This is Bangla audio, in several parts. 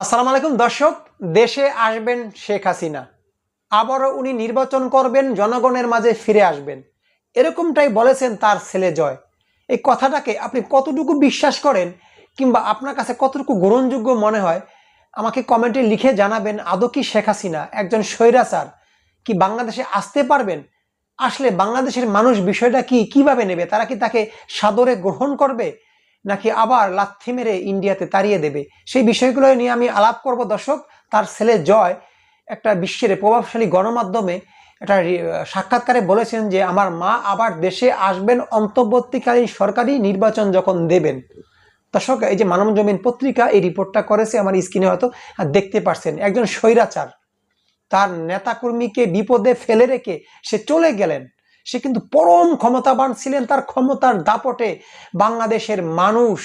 আসসালামু আলাইকুম, দর্শক। দেশে আসবেন শেখ হাসিনা। আবারও উনি নির্বাচন করবেন, জনগণের মাঝে ফিরে আসবেন। এরকমটাই বলেছেন তার ছেলে জয়। এই কথাটাকে আপনি কতটুকু বিশ্বাস করেন কিংবা আপনার কাছে কতটুকু গ্রহণযোগ্য মনে হয়, আমাকে কমেন্টে লিখে জানাবেন। আদৌ কি শেখ হাসিনা একজন স্বৈরাচার? কি বাংলাদেশে আসতে পারবেন? আসলে বাংলাদেশের মানুষ বিষয়টা কি, কীভাবে নেবে? তারা কি তাকে সাদরে গ্রহণ করবে? নাকি আবার লাথি মেরে ইন্ডিয়াতে তাড়িয়ে দেবে? সেই বিষয়গুলো নিয়ে আমি আলাপ করব, দর্শক। তার ছেলে জয় একটা বিশ্বের প্রভাবশালী গণমাধ্যমে একটা সাক্ষাৎকারে বলেছেন যে, আমার মা আবার দেশে আসবেন অন্তর্বর্তীকালীন সরকারি নির্বাচন যখন দেবেন। দর্শক, এই যে মানব জমিন পত্রিকা, এই রিপোর্টটা করেছে আমার স্ক্রিনে হয়তো দেখতে পারছেন। একজন স্বৈরাচার, তার নেতাকর্মীকে বিপদে ফেলে রেখে সে চলে গেলেন। সে কিন্তু পরম ক্ষমতাবান ছিলেন, তার ক্ষমতার দাপটে বাংলাদেশের মানুষ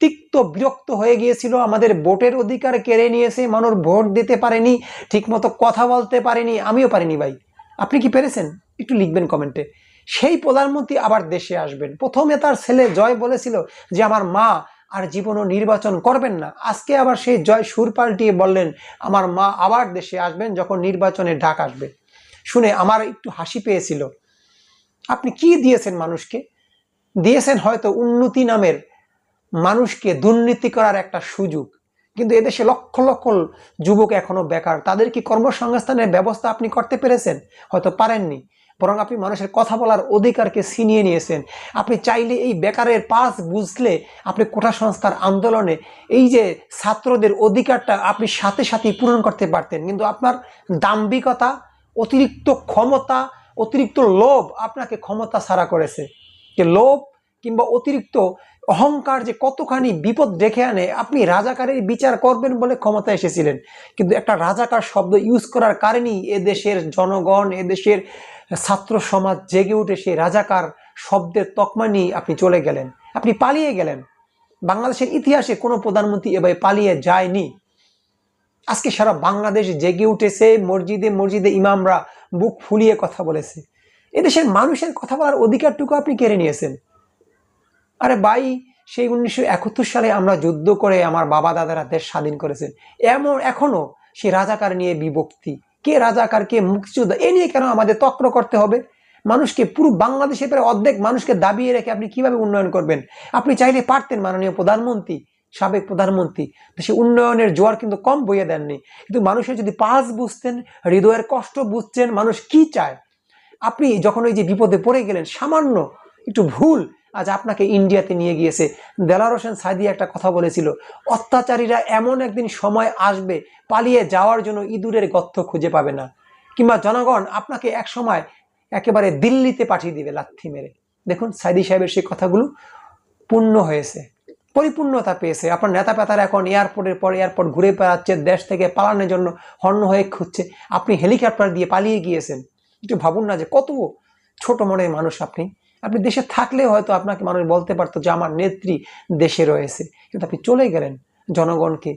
তিক্ত বিরক্ত হয়ে গিয়েছিল। আমাদের ভোটের অধিকার কেড়ে নিয়েছে, মানুষ ভোট দিতে পারেনি, ঠিকমতো কথা বলতে পারেনি, আমিও পারিনি ভাই। আপনি কি পেরেছেন? একটু লিখবেন কমেন্টে। সেই প্রধানমন্ত্রী আবার দেশে আসবেন। প্রথমে তার ছেলে জয় বলেছিল যে, আমার মা আর জীবনও নির্বাচন করবেন না। আজকে আবার সেই জয় সুর পাল্টিয়ে বললেন, আমার মা আবার দেশে আসবেন যখন নির্বাচনে ডাক আসবে। শুনে আমার একটু হাসি পেয়েছিল। আপনি কি দিয়েছেন মানুষকে? দিয়েছেন হয়তো উন্নতি নামের মানুষকে দুর্নীতি করার একটা সুযোগ। কিন্তু এদেশে লক্ষ লক্ষ যুবক এখনও বেকার। তাদের কি কর্মসংস্থানের ব্যবস্থা আপনি করতে পেরেছেন? হয়তো পারেননি। বরং আপনি মানুষের কথা বলার অধিকারকে ছিনিয়ে নিয়েছেন। আপনি চাইলে এই বেকারের পাস বুঝলে আপনি কোটা সংস্কার আন্দোলনে এই যে ছাত্রদের অধিকারটা আপনি সাথে সাথেই পূরণ করতে পারতেন। কিন্তু আপনার দাম্ভিকতা, অতিরিক্ত ক্ষমতা অতিরিক্ত লোভ আপনাকে ক্ষমতা ছাড়া করেছে। যে লোভ কিংবা অতিরিক্ত অহংকার যে কতখানি বিপদ ডেকে আনে, আপনি রাজাকারের বিচার করবেন বলে ক্ষমতা এসেছিলেন। কিন্তু একটা রাজাকার শব্দ ইউজ করার কারণেই এদেশের জনগণ এদেশের ছাত্র সমাজ জেগে উঠে সেই রাজাকার শব্দের তকমা নিয়ে আপনি চলে গেলেন। আপনি পালিয়ে গেলেন। বাংলাদেশের ইতিহাসে কোনো প্রধানমন্ত্রী এভাবে পালিয়ে যায়নি। আজকে সারা বাংলাদেশ জেগে উঠেছে। মসজিদে মসজিদে ইমামরা বুক ফুলিয়ে কথা বলেছে। এদেশের মানুষের কথা বলার অধিকারটুকু আপনি কেড়ে নিয়েছেন। আরে বাই সেই উনিশশো একাত্তর সালে আমরা যুদ্ধ করে আমার বাবা দাদারা দেশ স্বাধীন করেছেন। এমন এখনও সে রাজাকার নিয়ে বিভক্তি। কে রাজাকার, কে মুক্তিযোদ্ধা, এ নিয়ে কেন আমাদের তক্র করতে হবে? মানুষকে পুরো বাংলাদেশে প্রায় অর্ধেক মানুষকে দাবিয়ে রেখে আপনি কীভাবে উন্নয়ন করবেন? আপনি চাইলে পারতেন মাননীয় প্রধানমন্ত্রী সাবেক প্রধানমন্ত্রী। দেশে উন্নয়নের জোয়ার কিন্তু কম বইয়ে দেননি। কিন্তু মানুষের যদি পাস বুঝতেন, হৃদয়ের কষ্ট বুঝছেন মানুষ কি চায়? আপনি যখন ওই যে বিপদে পড়ে গেলেন, সামান্য একটু ভুল আজ আপনাকে ইন্ডিয়াতে নিয়ে গিয়েছে। দেলার হোসেন সাইদি একটা কথা বলেছিল, অত্যাচারীরা এমন একদিন সময় আসবে, পালিয়ে যাওয়ার জন্য ইঁদুরের গর্ত খুঁজে পাবে না। কিংবা, জনগণ আপনাকে এক সময় একেবারে দিল্লিতে পাঠিয়ে দিবে লাথি মেরে। দেখুন, সাইদি সাহেবের সেই কথাগুলো পূর্ণ হয়েছে। পরিপূর্ণতা পেয়েছে। আপনার নেতা পেতারা এখন এয়ারপোর্টের পর এয়ারপোর্ট ঘুরে বেড়াচ্ছে, দেশ থেকে পালানোর জন্য হর্ণ হয়ে খুঁজছে। আপনি হেলিকপ্টার দিয়ে পালিয়ে গিয়েছেন। একটু ভাবুন না যে কত ছোট মনের মানুষ আপনি। আপনি দেশে থাকলে হয়তো আপনাকে মানুষ বলতে পারতো যে আমার নেত্রী দেশে রয়েছে। কিন্তু আপনি চলে গেলেন জনগণকে,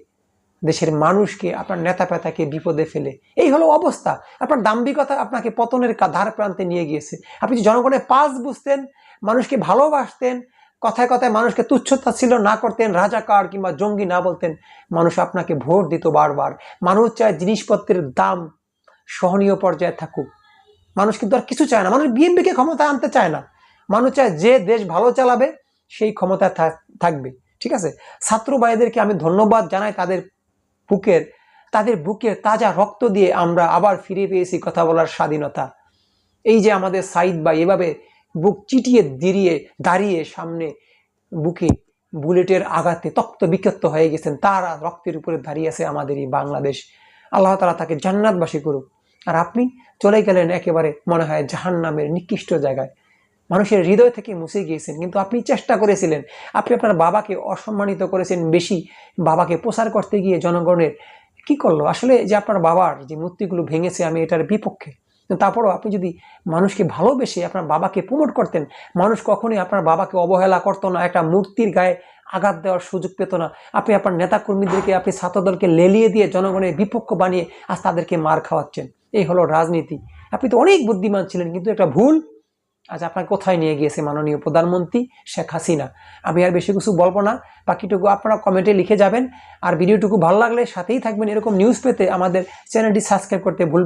দেশের মানুষকে, আপনার নেতা পেতাকে বিপদে ফেলে। এই হলো অবস্থা। আপনার দাম্ভিকতা আপনাকে পতনের ধার প্রান্তে নিয়ে গিয়েছে। আপনি জনগণের পাস বুঝতেন, মানুষকে ভালোবাসতেন কথায় কথায় মানুষকে তুচ্ছতা ছিল না করতেন রাজাকার কিংবা জঙ্গি না বলতেন। মানুষ আপনাকে ভোট দিত বারবার। মানুষ চায় জিনিসপত্রের দাম সহনীয় পর্যায়ে থাকুক। মানুষ কিন্তু আর কিছু চায় না। মানুষ বিএনপিকে ক্ষমতায় আনতে চায় না। মানুষ চায় যে দেশ ভালো চালাবে, সেই ক্ষমতায় থাক- থাকবে। ঠিক আছে? ছাত্র ভাইদেরকে আমি ধন্যবাদ জানাই তাদের বুকের তাদের বুকের তাজা রক্ত দিয়ে আমরা আবার ফিরে পেয়েছি কথা বলার স্বাধীনতা। এই যে আমাদের সাইদ ভাই, এভাবে বুক চিটিয়ে দিরিয়ে দাঁড়িয়ে সামনে বুকে বুলেটের আঘাতে তক্ত বিক্ষত হয়ে গেছেন। তারা রক্তের উপরে দাঁড়িয়ে আছে আমাদের এই বাংলাদেশ। আল্লাহ তালা তাকে জান্নাতবাসী করুক। আর আপনি চলে গেলেন একেবারে মনে হয় জাহান নামের নিকৃষ্ট জায়গায়। মানুষের হৃদয় থেকে মুছে গিয়েছেন, কিন্তু আপনি চেষ্টা করেছিলেন। আপনি আপনার বাবাকে অসম্মানিত করেছেন বেশি। বাবাকে প্রচার করতে গিয়ে জনগণের কি করল? আসলে যে আপনার বাবার যে মূর্তিগুলো ভেঙেছে, আমি এটার বিপক্ষে তারপরও আপনি যদি মানুষকে ভালোবেসে আপনার বাবাকে প্রমোট করতেন, মানুষ কখনোই আপনার বাবাকে অবহেলা করতো না, একটা মূর্তির গায়ে আঘাত দেওয়ার সুযোগ পেত না। আপনি আপনার নেতাকর্মীদেরকে, আপনি ছাত্রদলকে লেলিয়ে দিয়ে জনগণের বিপক্ষ বানিয়ে আজ তাদেরকে মার খাওয়াচ্ছেন। এই হলো রাজনীতি। আপনি তো অনেক বুদ্ধিমান ছিলেন, কিন্তু একটা ভুল। আজ আপনাকে কোথায় নিয়ে গিয়েছে মাননীয় প্রধানমন্ত্রী শেখ হাসিনা? আমি আর বেশি কিছু বলব না, বাকিটুকু আপনারা কমেন্টে লিখে যাবেন। আর ভিডিওটুকু ভালো লাগলে সাথেই থাকবেন এরকম নিউজ পেতে আমাদের চ্যানেলটি সাবস্ক্রাইব করতে ভুলবেন